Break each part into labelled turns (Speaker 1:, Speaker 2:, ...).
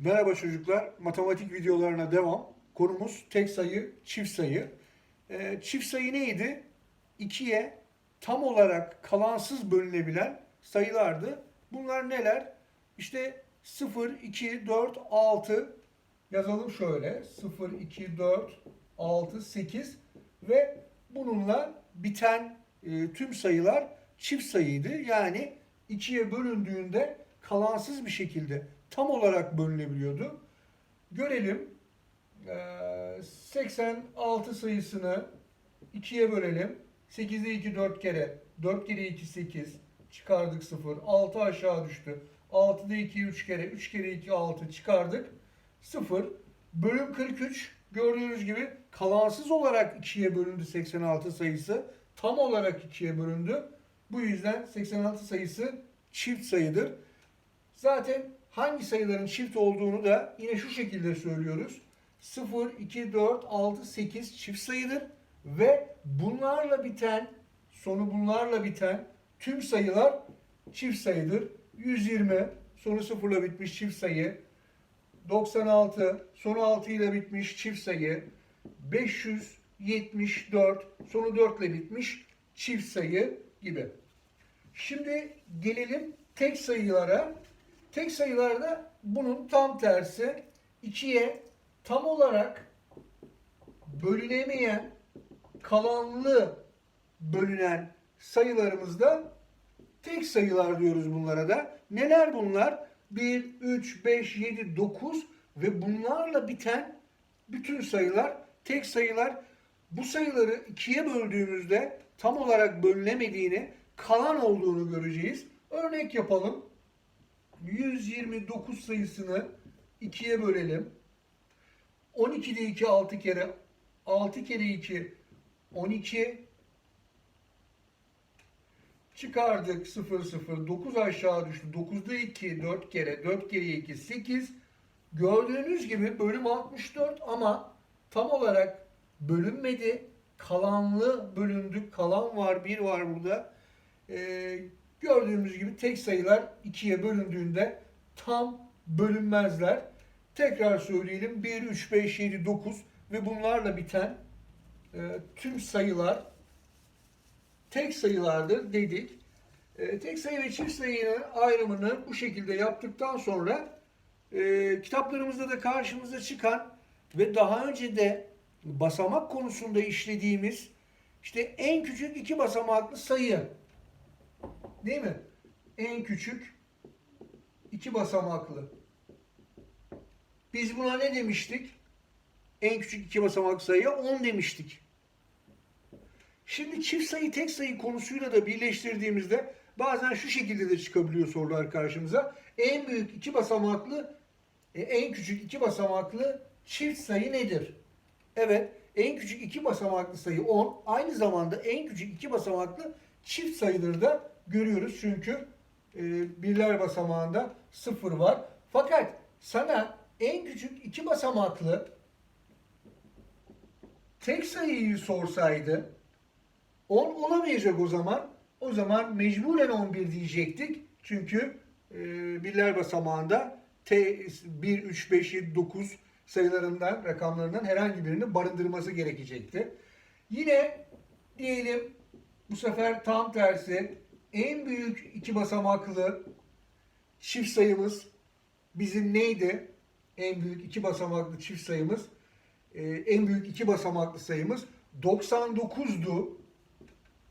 Speaker 1: Merhaba çocuklar, matematik videolarına devam. Konumuz tek sayı, çift sayı. Ee, çift sayı neydi? 2'ye tam olarak kalansız bölünebilen sayılardı. Bunlar neler? İşte 0, 2, 4, 6 yazalım şöyle. 0, 2, 4, 6, 8 ve bununla biten e, tüm sayılar çift sayıydı. Yani ikiye bölündüğünde kalansız bir şekilde tam olarak bölünebiliyordu. Görelim. Ee, 86 sayısını 2'ye bölelim. 8'de 2 4 kere. 4 kere 2 8. Çıkardık 0. 6 aşağı düştü. 6'da 2 3 kere. 3 kere 2 6 çıkardık. 0. Bölüm 43. Gördüğünüz gibi kalansız olarak 2'ye bölündü 86 sayısı. Tam olarak 2'ye bölündü. Bu yüzden 86 sayısı çift sayıdır. Zaten hangi sayıların çift olduğunu da yine şu şekilde söylüyoruz. 0, 2, 4, 6, 8 çift sayıdır. Ve bunlarla biten, sonu bunlarla biten tüm sayılar çift sayıdır. 120, sonu 0 ile bitmiş çift sayı. 96, sonu 6 ile bitmiş çift sayı. 574, sonu 4 ile bitmiş çift sayı gibi. Şimdi gelelim tek sayılara. Tek sayılarda bunun tam tersi 2'ye tam olarak bölünemeyen kalanlı bölünen sayılarımızda tek sayılar diyoruz bunlara da. Neler bunlar? 1, 3, 5, 7, 9 ve bunlarla biten bütün sayılar tek sayılar. Bu sayıları ikiye böldüğümüzde tam olarak bölünemediğini, kalan olduğunu göreceğiz. Örnek yapalım. 129 sayısını 2'ye bölelim. 12'de 2 6 kere 6 kere 2 12 çıkardık 0 0 9 aşağı düştü. 9'da 2 4 kere 4 kere 2 8 gördüğünüz gibi bölüm 64 ama tam olarak bölünmedi. Kalanlı bölündük. Kalan var, bir var burada. Ee, gördüğümüz gibi tek sayılar ikiye bölündüğünde tam bölünmezler. Tekrar söyleyelim. 1, 3, 5, 7, 9 ve bunlarla biten e, tüm sayılar tek sayılardır dedik. E, tek sayı ve çift sayının ayrımını bu şekilde yaptıktan sonra e, kitaplarımızda da karşımıza çıkan ve daha önce de basamak konusunda işlediğimiz işte en küçük iki basamaklı sayı değil mi? En küçük iki basamaklı. Biz buna ne demiştik? En küçük iki basamaklı sayıya 10 demiştik. Şimdi çift sayı tek sayı konusuyla da birleştirdiğimizde bazen şu şekilde de çıkabiliyor sorular karşımıza. En büyük iki basamaklı, e, en küçük iki basamaklı çift sayı nedir? Evet, en küçük iki basamaklı sayı 10. Aynı zamanda en küçük iki basamaklı çift sayıdır da görüyoruz. Çünkü e, birler basamağında sıfır var. Fakat sana en küçük iki basamaklı tek sayıyı sorsaydı 10 olamayacak o zaman. O zaman mecburen 11 diyecektik. Çünkü e, birler basamağında T 1, 3, 5, 7, 9 sayılarından, rakamlarından herhangi birini barındırması gerekecekti. Yine diyelim bu sefer tam tersi en büyük iki basamaklı çift sayımız bizim neydi? En büyük iki basamaklı çift sayımız, e, en büyük iki basamaklı sayımız 99'du.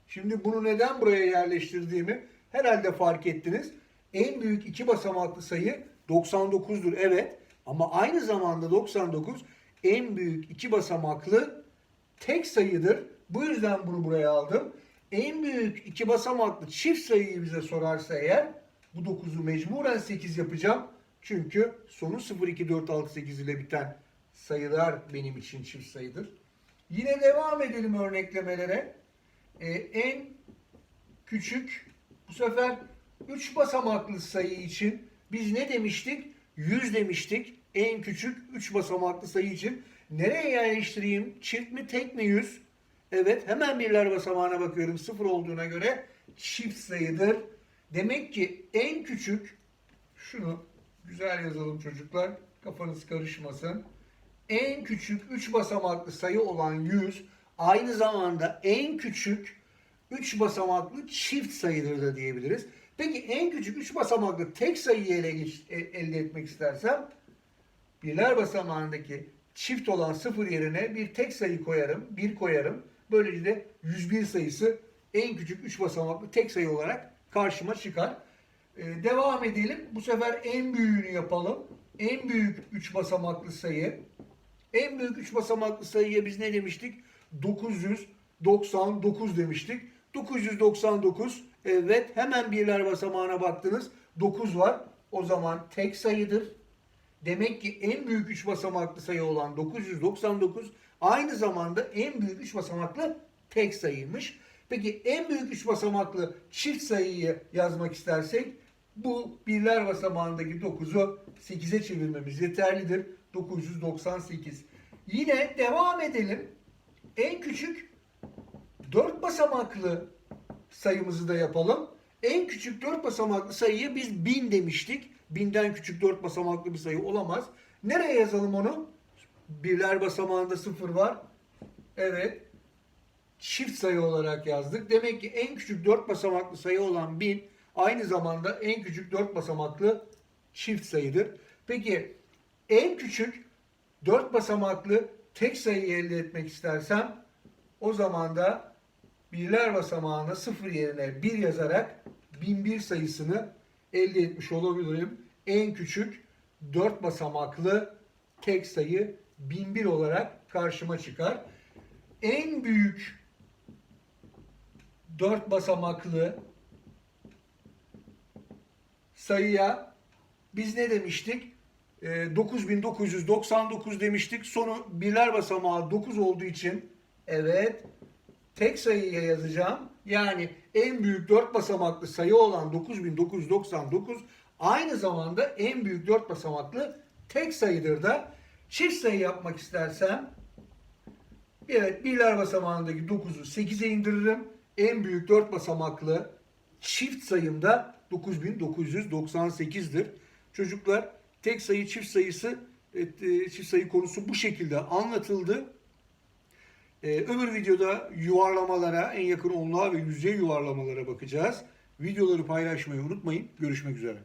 Speaker 1: Şimdi bunu neden buraya yerleştirdiğimi herhalde fark ettiniz. En büyük iki basamaklı sayı 99'dur evet ama aynı zamanda 99 en büyük iki basamaklı tek sayıdır. Bu yüzden bunu buraya aldım. En büyük iki basamaklı çift sayıyı bize sorarsa eğer bu 9'u mecburen 8 yapacağım. Çünkü sonu 0, 2, 4, 6, 8 ile biten sayılar benim için çift sayıdır. Yine devam edelim örneklemelere. Ee, en küçük bu sefer 3 basamaklı sayı için biz ne demiştik? 100 demiştik. En küçük 3 basamaklı sayı için. Nereye yerleştireyim? Çift mi tek mi 100? Evet hemen birler basamağına bakıyorum. 0 olduğuna göre çift sayıdır. Demek ki en küçük şunu Güzel yazalım çocuklar. Kafanız karışmasın. En küçük 3 basamaklı sayı olan 100 aynı zamanda en küçük 3 basamaklı çift sayıdır da diyebiliriz. Peki en küçük 3 basamaklı tek sayıyı ele geç- e- elde etmek istersem birler basamağındaki çift olan sıfır yerine bir tek sayı koyarım, 1 koyarım. Böylece de 101 sayısı en küçük 3 basamaklı tek sayı olarak karşıma çıkar. Ee, devam edelim. Bu sefer en büyüğünü yapalım. En büyük 3 basamaklı sayı. En büyük 3 basamaklı sayıya biz ne demiştik? 999 demiştik. 999 evet hemen birler basamağına baktınız. 9 var. O zaman tek sayıdır. Demek ki en büyük 3 basamaklı sayı olan 999 aynı zamanda en büyük 3 basamaklı tek sayıymış. Peki en büyük 3 basamaklı çift sayıyı yazmak istersek bu birler basamağındaki 9'u 8'e çevirmemiz yeterlidir. 998. Yine devam edelim. En küçük 4 basamaklı sayımızı da yapalım. En küçük 4 basamaklı sayıya biz 1000 demiştik. 1000'den küçük 4 basamaklı bir sayı olamaz. Nereye yazalım onu? Birler basamağında 0 var. Evet. Çift sayı olarak yazdık. Demek ki en küçük 4 basamaklı sayı olan 1000 aynı zamanda en küçük 4 basamaklı çift sayıdır. Peki en küçük 4 basamaklı tek sayıyı elde etmek istersem o zaman da birler basamağına 0 yerine 1 yazarak 1001 sayısını elde etmiş olabilirim. En küçük 4 basamaklı tek sayı 1001 olarak karşıma çıkar. En büyük 4 basamaklı sayıya biz ne demiştik? Ee, 9999 demiştik. Sonu birler basamağı 9 olduğu için evet tek sayıya yazacağım. Yani en büyük 4 basamaklı sayı olan 9999 aynı zamanda en büyük 4 basamaklı tek sayıdır da çift sayı yapmak istersem Evet, birler basamağındaki 9'u 8'e indiririm. En büyük 4 basamaklı çift sayım da 9998'dir. Çocuklar tek sayı çift sayısı e, çift sayı konusu bu şekilde anlatıldı. Ee, öbür videoda yuvarlamalara, en yakın onluğa ve yüzey yuvarlamalara bakacağız. Videoları paylaşmayı unutmayın. Görüşmek üzere.